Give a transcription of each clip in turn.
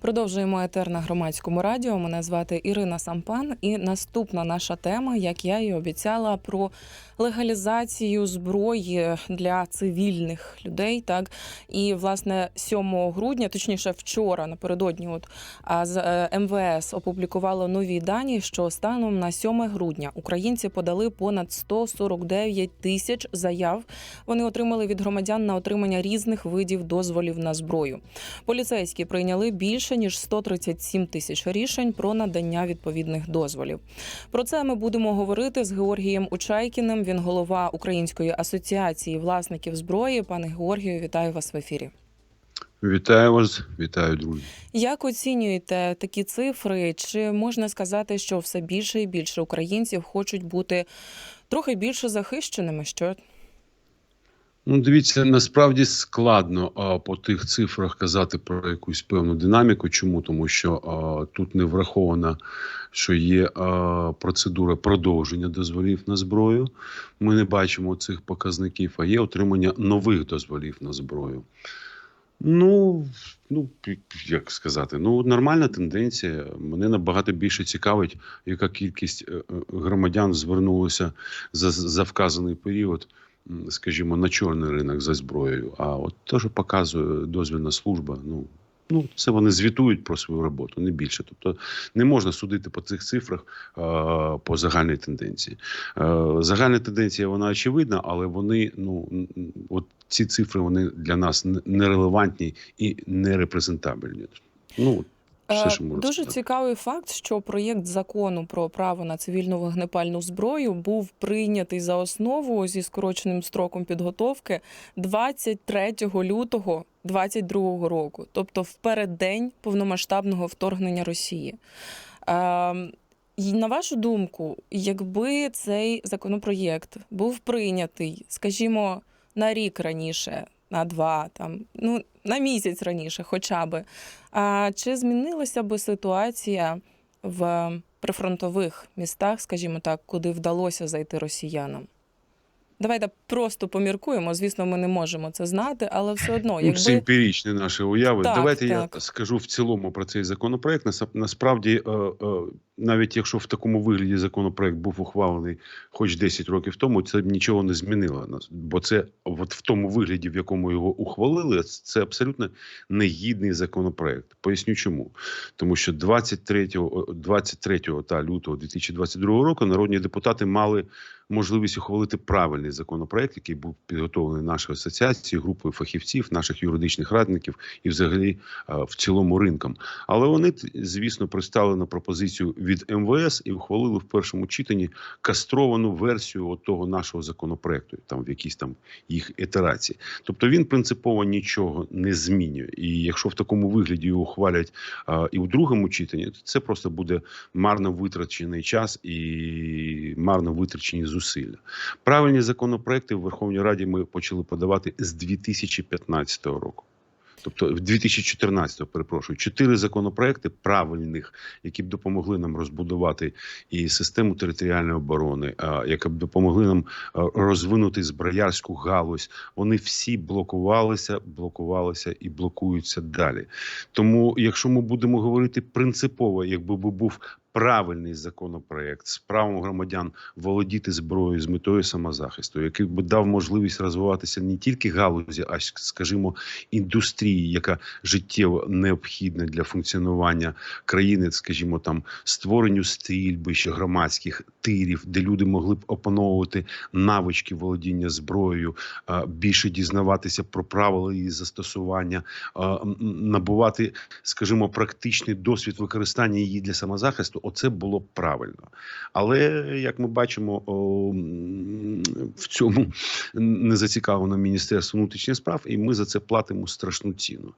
Продовжуємо етер на громадському радіо. Мене звати Ірина Сампан. І наступна наша тема, як я і обіцяла, про легалізацію зброї для цивільних людей. Так і власне 7 грудня, точніше, вчора напередодні, от з е, МВС опублікувало нові дані, що станом на 7 грудня українці подали понад 149 тисяч заяв. Вони отримали від громадян на отримання різних видів дозволів на зброю. Поліцейські прийняли більше ніж 137 тисяч рішень про надання відповідних дозволів. Про це ми будемо говорити з Георгієм Учайкіним. Він голова Української асоціації власників зброї. Пане Георгію, вітаю вас в ефірі. Вітаю вас, вітаю, друзі. Як оцінюєте такі цифри? Чи можна сказати, що все більше і більше українців хочуть бути трохи більше захищеними? Що Ну, дивіться, насправді складно а, по тих цифрах казати про якусь певну динаміку. Чому? Тому що а, тут не враховано, що є а, процедура продовження дозволів на зброю. Ми не бачимо цих показників, а є отримання нових дозволів на зброю. Ну, ну як сказати, ну нормальна тенденція. Мене набагато більше цікавить, яка кількість е, е, громадян звернулося за, за вказаний період, скажімо, на чорний ринок за зброєю. А от те, що показує дозвільна служба, ну. Ну, це вони звітують про свою роботу, не більше. Тобто не можна судити по цих цифрах по загальній тенденції. Загальна тенденція вона очевидна, але вони ну от ці цифри вони для нас нерелевантні і нерепрезентабельні. Ну Е, можу Дуже сказати. цікавий факт, що проєкт закону про право на цивільну вогнепальну зброю був прийнятий за основу зі скороченим строком підготовки 23 лютого 2022 року, тобто в переддень повномасштабного вторгнення Росії. Е, і на вашу думку, якби цей законопроєкт був прийнятий, скажімо, на рік раніше, на два, там, ну, на місяць раніше, хоча би, а чи змінилася би ситуація в прифронтових містах, скажімо так, куди вдалося зайти росіянам? Давайте просто поміркуємо. Звісно, ми не можемо це знати, але все одно, Ну, Це якби емпірічні наші уяви. Так, Давайте так. я скажу в цілому про цей законопроект. Нас- Насправді, е, е, навіть якщо в такому вигляді законопроект був ухвалений хоч 10 років тому, це б нічого не змінило. Нас- Бо це от в тому вигляді, в якому його ухвалили, це абсолютно негідний законопроект. Поясню чому. Тому що 23, 23 та лютого 2022 року народні депутати мали можливість ухвалити правильний законопроект, який був підготовлений нашою асоціацією, групою фахівців, наших юридичних радників і, взагалі, е, в цілому ринком. Але вони, звісно, пристали на пропозицію від МВС і ухвалили в першому читанні кастровану версію от того нашого законопроекту, там в якійсь там їх ітерації. Тобто він принципово нічого не змінює. І якщо в такому вигляді його ухвалять а, і в другому читанні, то це просто буде марно витрачений час і марно витрачені зусилля. Правильні законопроекти в Верховній Раді ми почали подавати з 2015 року. Тобто, в 2014, перепрошую, чотири законопроекти правильних, які б допомогли нам розбудувати і систему територіальної оборони, а, які б допомогли нам розвинути зброярську галузь. Вони всі блокувалися, блокувалися і блокуються далі. Тому, якщо ми будемо говорити принципово, якби би був правильний законопроект з правом громадян володіти зброєю з метою самозахисту, який би дав можливість розвиватися не тільки галузі, а скажімо, індустрії, яка життєво необхідна для функціонування країни, скажімо, там створенню стрільбищ громадських тирів, де люди могли б опановувати навички володіння зброєю, більше дізнаватися про правила її застосування, набувати, скажімо, практичний досвід використання її для самозахисту. Оце було правильно. Але як ми бачимо, в цьому не зацікавлено Міністерство внутрішніх справ, і ми за це платимо страшну ціну.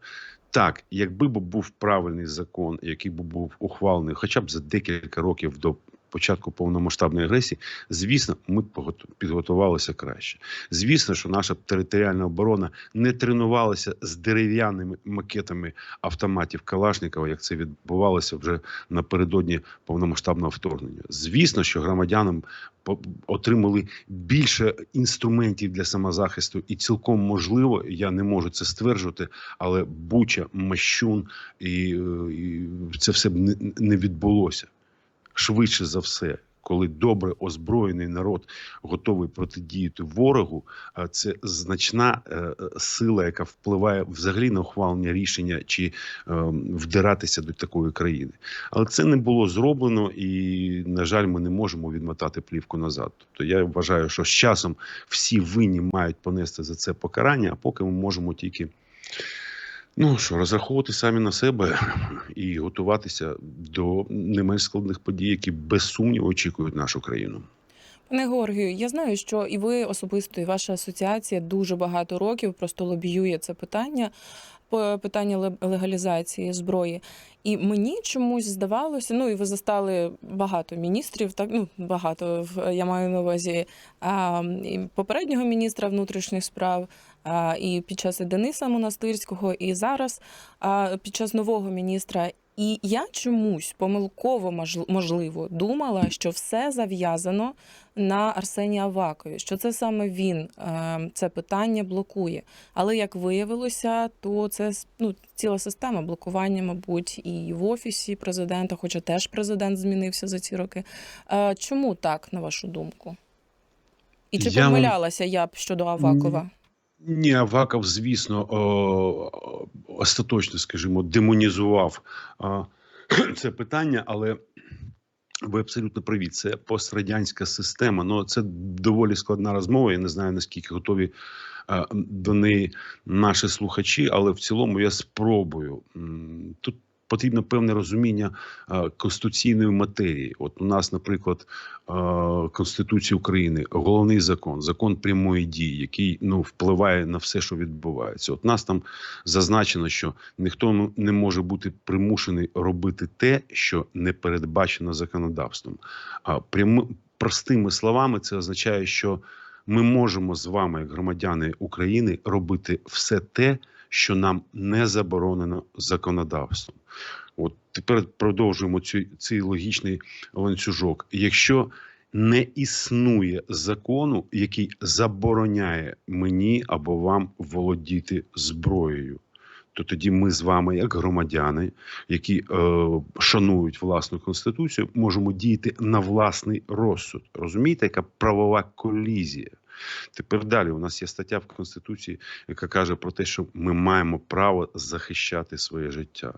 Так, якби б був правильний закон, який б був ухвалений хоча б за декілька років до початку повномасштабної агресії, звісно, ми підготувалися краще. Звісно, що наша територіальна оборона не тренувалася з дерев'яними макетами автоматів Калашникова, як це відбувалося вже напередодні повномасштабного вторгнення. Звісно, що громадянам отримали більше інструментів для самозахисту, і цілком можливо, я не можу це стверджувати, але Буча, Мащун і, і це все б не відбулося швидше за все. Коли добре озброєний народ готовий протидіяти ворогу, а це значна е, е, сила, яка впливає взагалі на ухвалення рішення чи е, вдиратися до такої країни. Але це не було зроблено, і на жаль, ми не можемо відмотати плівку назад. Тобто я вважаю, що з часом всі винні мають понести за це покарання, а поки ми можемо тільки. Ну що, розраховувати самі на себе і готуватися до не менш складних подій, які без сумніву очікують нашу країну. Пане Георгію, я знаю, що і ви особисто, і ваша асоціація дуже багато років просто лобіює це питання, питання легалізації зброї. І мені чомусь здавалося, ну і ви застали багато міністрів, так ну багато я маю на увазі а, попереднього міністра внутрішніх справ, і під час і Дениса Монастирського, і зараз під час нового міністра. І я чомусь помилково можливо думала, що все зав'язано на Арсенії Авакові, що це саме він це питання блокує. Але як виявилося, то це ну, ціла система блокування, мабуть, і в офісі президента, хоча теж президент змінився за ці роки. Чому так, на вашу думку? І чи Я помилялася я б щодо Авакова? Ні, Аваков, звісно, о, остаточно, скажімо, демонізував о, це питання, але ви абсолютно праві. Це пострадянська система. Ну це доволі складна розмова. Я не знаю наскільки готові о, до неї наші слухачі, але в цілому я спробую. Тут потрібно певне розуміння а, конституційної матерії. От у нас, наприклад, а, Конституції України, головний закон, закон прямої дії, який ну впливає на все, що відбувається. От нас там зазначено, що ніхто ну, не може бути примушений робити те, що не передбачено законодавством. А прямо простими словами, це означає, що ми можемо з вами, як громадяни України, робити все те, що нам не заборонено законодавством. От тепер продовжуємо цю, цей логічний ланцюжок. Якщо не існує закону, який забороняє мені або вам володіти зброєю, то тоді ми з вами, як громадяни, які е, шанують власну конституцію, можемо діяти на власний розсуд. Розумієте, яка правова колізія? Тепер далі у нас є стаття в Конституції, яка каже про те, що ми маємо право захищати своє життя.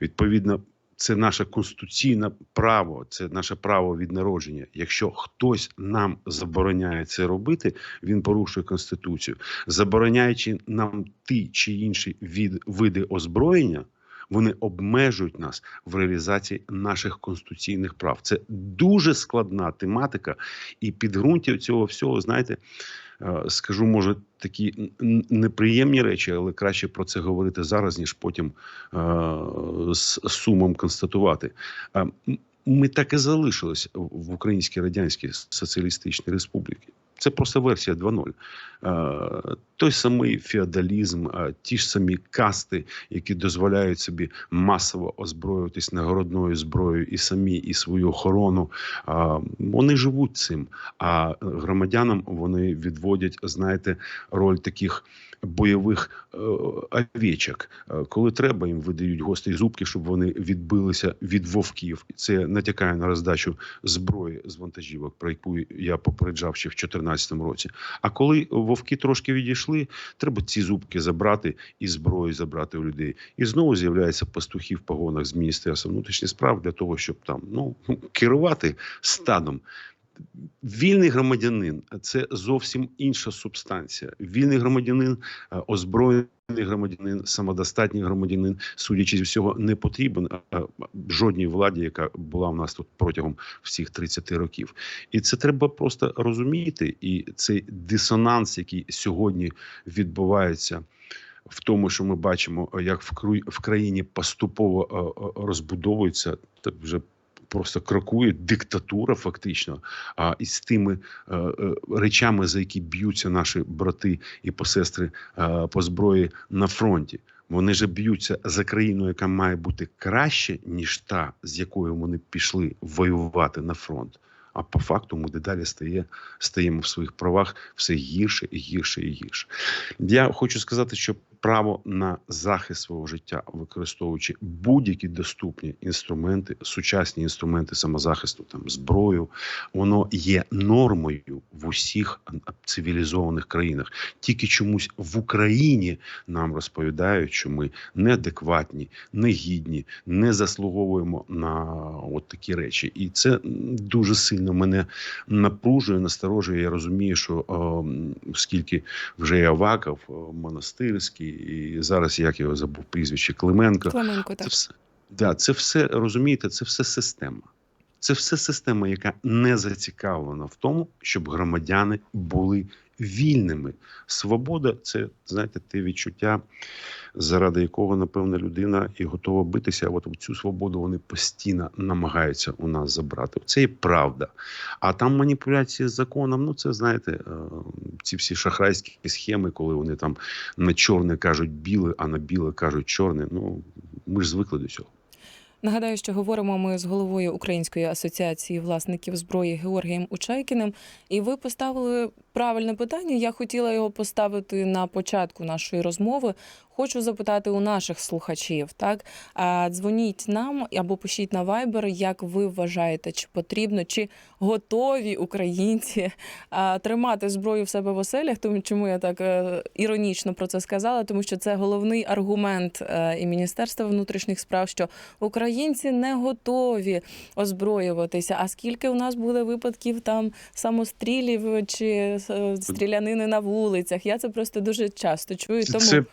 Відповідно, це наше конституційне право, це наше право від народження. Якщо хтось нам забороняє це робити, він порушує конституцію, забороняючи нам ті чи інші від, види озброєння. Вони обмежують нас в реалізації наших конституційних прав. Це дуже складна тематика, і підґрунтя цього всього, знаєте, скажу, може, такі неприємні речі, але краще про це говорити зараз, ніж потім е, з сумом констатувати. Е, Ми так і залишились в Українській Радянській Соціалістичній Республіці. Це просто версія 2.0. Е, Той самий феодалізм, е, ті ж самі касти, які дозволяють собі масово озброюватись нагородною зброєю і самі, і свою охорону. Вони живуть цим. А громадянам вони відводять, знаєте, роль таких бойових е, овечок. Е, Коли треба, їм видають гострі зубки, щоб вони відбилися від вовків. Це натякає на роздачу зброї з вантажівок, про яку я попереджав ще в 2014 році. А коли вовки трошки відійшли, треба ці зубки забрати і зброю забрати у людей. І знову з'являється пастухи в погонах з міністерства внутрішніх справ для того, щоб там ну керувати стадом. Вільний громадянин це зовсім інша субстанція. Вільний громадянин, е, озброєний громадянин, самодостатній громадянин, судячи з всього, не потрібен е, жодній владі, яка була в нас тут протягом всіх 30 років. І це треба просто розуміти. І цей дисонанс, який сьогодні відбувається. В тому, що ми бачимо, е, як в країні поступово е, е, розбудовується, так вже просто крокує диктатура, фактично. А із тими е, е, речами, за які б'ються наші брати і посестри е, по зброї на фронті. Вони же б'ються за країну, яка має бути краще, ніж та, з якою вони пішли воювати на фронт. А по факту ми дедалі стає, стаємо в своїх правах все гірше і гірше і гірше. Я хочу сказати, що право на захист свого життя, використовуючи будь-які доступні інструменти, сучасні інструменти самозахисту, там зброю, воно є нормою в усіх цивілізованих країнах. Тільки чомусь в Україні нам розповідають, що ми неадекватні, негідні, не заслуговуємо на от такі речі, і це дуже сильно мене напружує, насторожує. Я розумію, що е, оскільки вже і Аваков, е, монастирський, і зараз як його забув прізвище Клименко. Клименко, Це так. все, да, це все розумієте, це все система. Це все система, яка не зацікавлена в тому, щоб громадяни були вільними. Свобода це, знаєте, те відчуття, заради якого, напевно, людина і готова битися. А от цю свободу вони постійно намагаються у нас забрати. Це і правда. А там маніпуляції з законом, ну це знаєте, е, ці всі шахрайські схеми, коли вони там на чорне кажуть біле, а на біле кажуть чорне. Ну ми ж звикли до цього. Нагадаю, що говоримо ми з головою Української асоціації власників зброї Георгієм Учайкіним. І ви поставили правильне питання. Я хотіла його поставити на початку нашої розмови. Хочу запитати у наших слухачів. Так дзвоніть нам або пишіть на Viber, як ви вважаєте, чи потрібно, чи готові українці тримати зброю в себе в оселях. Тому чому я так е, іронічно про це сказала? Тому що це головний аргумент е, і Міністерства внутрішніх справ, що українці не готові озброюватися. А скільки у нас буде випадків там самострілів чи е, стрілянини на вулицях? Я це просто дуже часто чую. Тому Це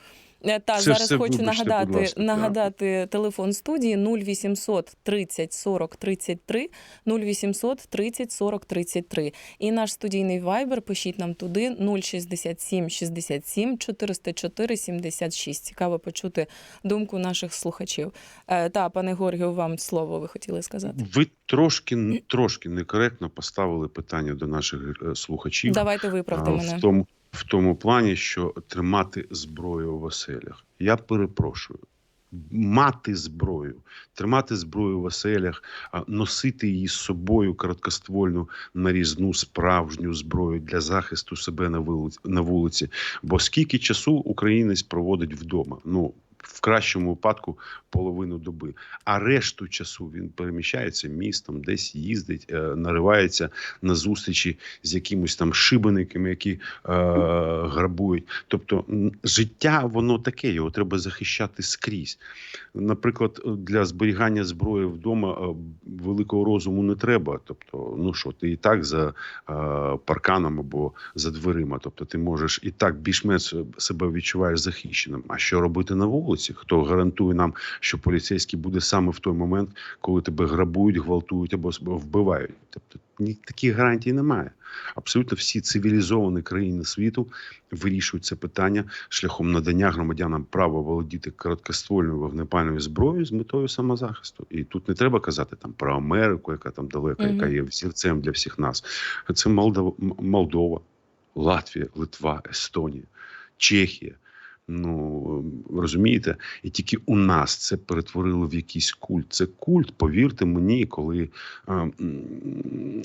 Е, Та Це зараз все, хочу вибачте, будь нагадати, ласка, телефон студії 0800 30 40 33 0800 30 40 33. І наш студійний вайбер пишіть нам туди 067 67 404 76. Цікаво почути думку наших слухачів. Е, та, пане Георгію, вам слово ви хотіли сказати. Ви трошки трошки некоректно поставили питання до наших е, слухачів. Давайте виправте а, мене. в тому, в тому плані, що тримати зброю в оселях. Я перепрошую. Мати зброю, тримати зброю в оселях, носити її з собою короткоствольну нарізну справжню зброю для захисту себе на вулиці, на вулиці. Бо скільки часу українець проводить вдома? Ну в кращому випадку половину доби. А решту часу він переміщається містом, десь їздить, е, наривається на зустрічі з якимось там шибениками, які е, грабують. Тобто життя воно таке, його треба захищати скрізь. Наприклад, для зберігання зброї вдома е, великого розуму не треба. Тобто, ну що, ти і так за е, парканом або за дверима. Тобто, ти можеш і так більш-менш себе відчуваєш захищеним. А що робити на вулиці? Хто гарантує нам, що поліцейський буде саме в той момент, коли тебе грабують, гвалтують або вбивають? Тобто таких гарантій немає. Абсолютно всі цивілізовані країни світу вирішують це питання шляхом надання громадянам права володіти короткоствольною вогнепальною зброєю з метою самозахисту. І тут не треба казати там про Америку, яка там далека, Мгм. яка є взірцем для всіх нас. Це Молдова, Молдова, Латвія, Литва, Естонія, Чехія. Ну розумієте, і тільки у нас це перетворили в якийсь культ. Це культ, повірте мені, коли е,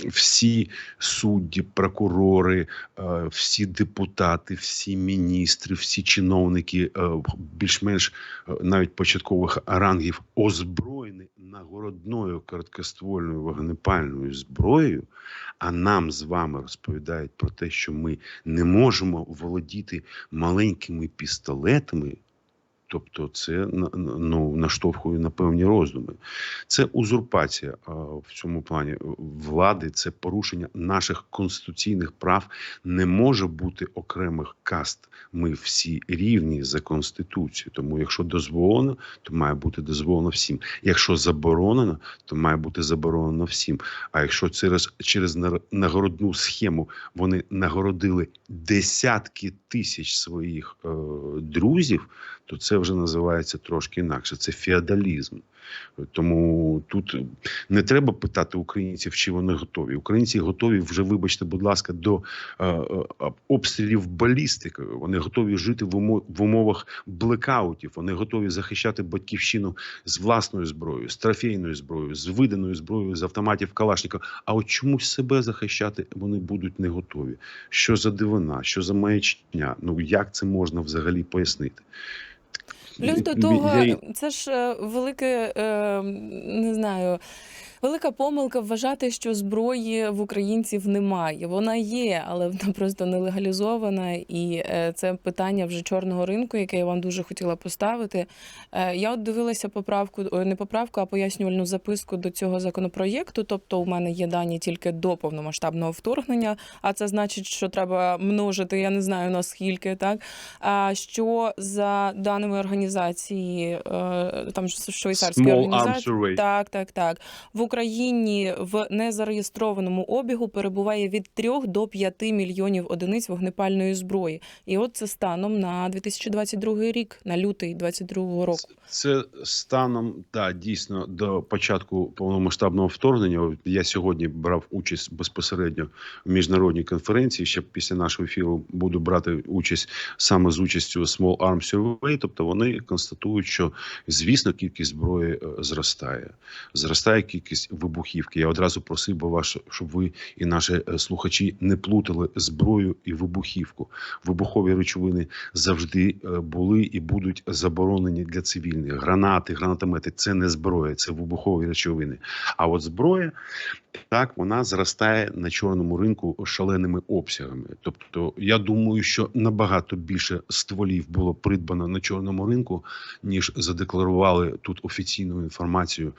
всі судді, прокурори, е, всі депутати, всі міністри, всі чиновники е, більш-менш е, навіть початкових рангів озброєні нагородною короткоствольною вогнепальною зброєю. А нам з вами розповідають про те, що ми не можемо володіти маленькими пістолетами пістолетами Тобто, це ну, наштовхує на певні роздуми. Це узурпація а, в цьому плані влади, це порушення наших конституційних прав. Не може бути окремих каст. Ми всі рівні за конституцією. Тому, якщо дозволено, то має бути дозволено всім. Якщо заборонено, то має бути заборонено всім. А якщо через, через нагородну схему вони нагородили десятки тисяч своїх е, друзів, то це вже називається трошки інакше. Це феодалізм. Тому тут не треба питати українців, чи вони готові. Українці готові вже, вибачте, будь ласка, до е, е, обстрілів балістикою. Вони готові жити в, умо- в умовах блекаутів. Вони готові захищати батьківщину з власною зброєю, з трофейною зброєю, з виданою зброєю, з автоматів Калашникова. А от чомусь себе захищати вони будуть не готові. Що за дивина, що за маячня? Ну як це можна взагалі пояснити? Плюс до того, це ж е, велике, е, не знаю. Велика помилка вважати, що зброї в українців немає. Вона є, але вона просто не легалізована. І е, це питання вже чорного ринку, яке я вам дуже хотіла поставити. Е, Я от дивилася поправку, не поправку, а пояснювальну записку до цього законопроєкту. Тобто, у мене є дані тільки до повномасштабного вторгнення, а це значить, що треба множити, я не знаю наскільки, так а що за даними організації, е, там швейцарської організації, так, так, так. В Україні в незареєстрованому обігу перебуває від 3 до 5 мільйонів одиниць вогнепальної зброї. І от це станом на 2022 рік, на лютий 2022 року. Це станом да, дійсно до початку повномасштабного вторгнення. Я сьогодні брав участь безпосередньо в міжнародній конференції. Ще після нашого ефіру буду брати участь саме з участю Small Arms Survey. Тобто вони констатують, що звісно кількість зброї е, зростає. Зростає кількість вибухівки. Я одразу просив би вас, щоб ви і наші е, слухачі не плутали зброю і вибухівку. Вибухові речовини завжди е, були і будуть заборонені для цивільних. Гранати, гранатомети це не зброя, це вибухові речовини. А от зброя так вона зростає на чорному ринку шаленими обсягами. Тобто, я думаю, що набагато більше стволів було придбано на чорному ринку, ніж задекларували тут офіційну інформацію.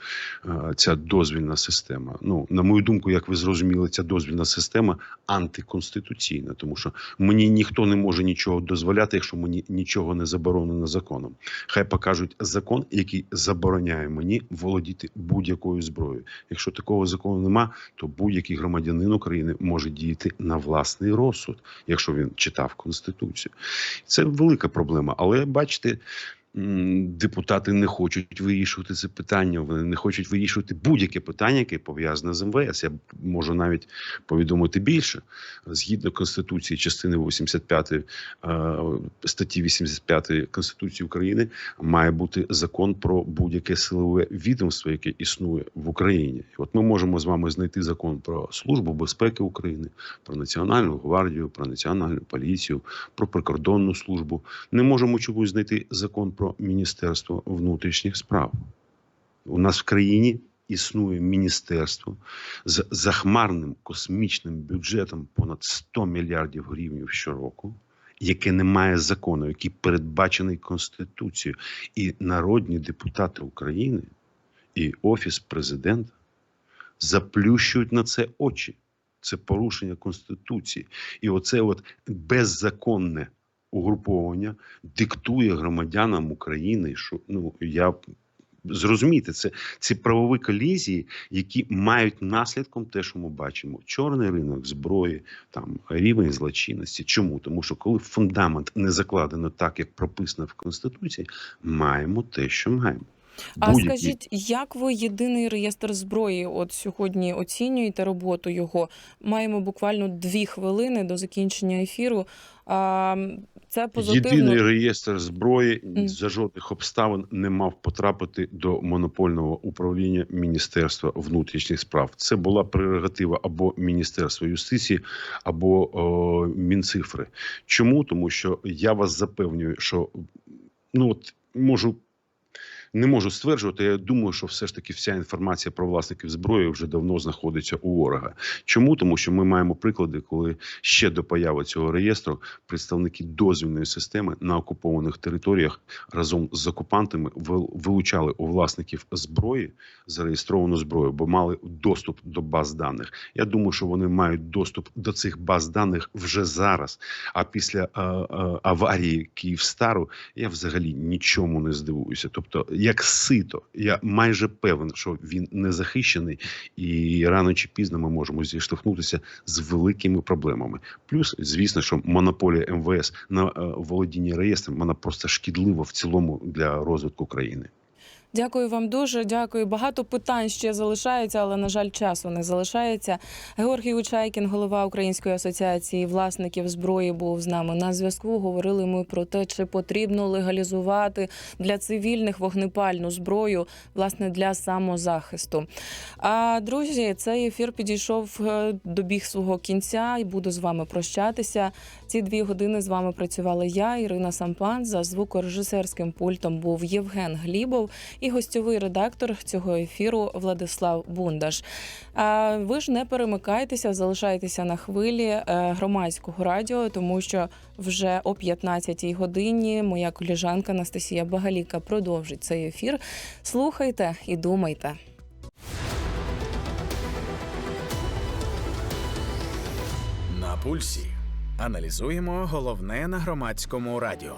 е, Ця дозвільна система. Ну на мою думку, як ви зрозуміли, ця дозвільна система антиконституційна, тому що мені ніхто не може нічого дозволяти, якщо мені нічого не заборонено законом. Хай покажуть закон, який забороняє мені володіти будь-якою зброєю. Якщо такого закону нема, то будь-який громадянин України може діяти на власний розсуд, якщо він читав конституцію. Це велика проблема. Але бачите. Депутати не хочуть вирішувати це питання. Вони не хочуть вирішувати будь-яке питання, яке пов'язане з МВС. Я можу навіть повідомити більше. Згідно конституції, частини 85 е, статті 85 Конституції України, має бути закон про будь-яке силове відомство, яке існує в Україні. От ми можемо з вами знайти закон про службу безпеки України, про національну гвардію, про національну поліцію, про прикордонну службу. Не можемо чомусь знайти закон про міністерство внутрішніх справ. У нас в країні існує міністерство з захмарним космічним бюджетом понад 100 мільярдів гривень щороку, яке не має закону, який передбачений Конституцією, і народні депутати України і Офіс президента заплющують на це очі. Це порушення Конституції. І оце от беззаконне угруповання диктує громадянам України, що ну я зрозумійте, це ці правові колізії, які мають наслідком те, що ми бачимо: чорний ринок зброї, там рівень злочинності. Чому? Тому що коли фундамент не закладено так, як прописано в конституції, маємо те, що маємо. А Будь-які- скажіть, як ви єдиний реєстр зброї от сьогодні оцінюєте роботу його? Маємо буквально дві хвилини до закінчення ефіру. А, це позитивно. Єдиний реєстр зброї за жодних обставин не мав потрапити до монопольного управління Міністерства внутрішніх справ. Це була прерогатива або Міністерства юстиції, або о, Мінцифри. Чому? Тому що я вас запевнюю, що ну от можу. Не можу стверджувати. Я думаю, що все ж таки вся інформація про власників зброї вже давно знаходиться у ворога. Чому? Тому що ми маємо приклади, коли ще до появи цього реєстру представники дозвільної системи на окупованих територіях разом з окупантами вилучали у власників зброї зареєстровану зброю, бо мали доступ до баз даних. Я думаю, що вони мають доступ до цих баз даних вже зараз. А після е, е, аварії Київстару я взагалі нічому не здивуюся. Тобто як сито. Я майже певен, що він не захищений, і рано чи пізно ми можемо зіштовхнутися з великими проблемами. Плюс, звісно, що монополія МВС на е, володіння реєстром вона просто шкідлива в цілому для розвитку країни. Дякую вам дуже. Дякую. Багато питань ще залишається, але на жаль, часу не залишається. Георгій Учайкін, голова Української асоціації власників зброї, був з нами на зв'язку. Говорили ми про те, чи потрібно легалізувати для цивільних вогнепальну зброю, власне, для самозахисту. А друзі, цей ефір підійшов е, добіг свого кінця і буду з вами прощатися. Ці дві години з вами працювала я, Ірина Сампан. За звукорежисерським пультом був Євген Глібов і гостьовий редактор цього ефіру Владислав Бундаш. А ви ж не перемикайтеся, залишайтеся на хвилі е, громадського радіо, тому що вже о 15-й годині моя коліжанка Анастасія Багаліка продовжить цей ефір. Слухайте і думайте. На пульсі аналізуємо головне на громадському радіо.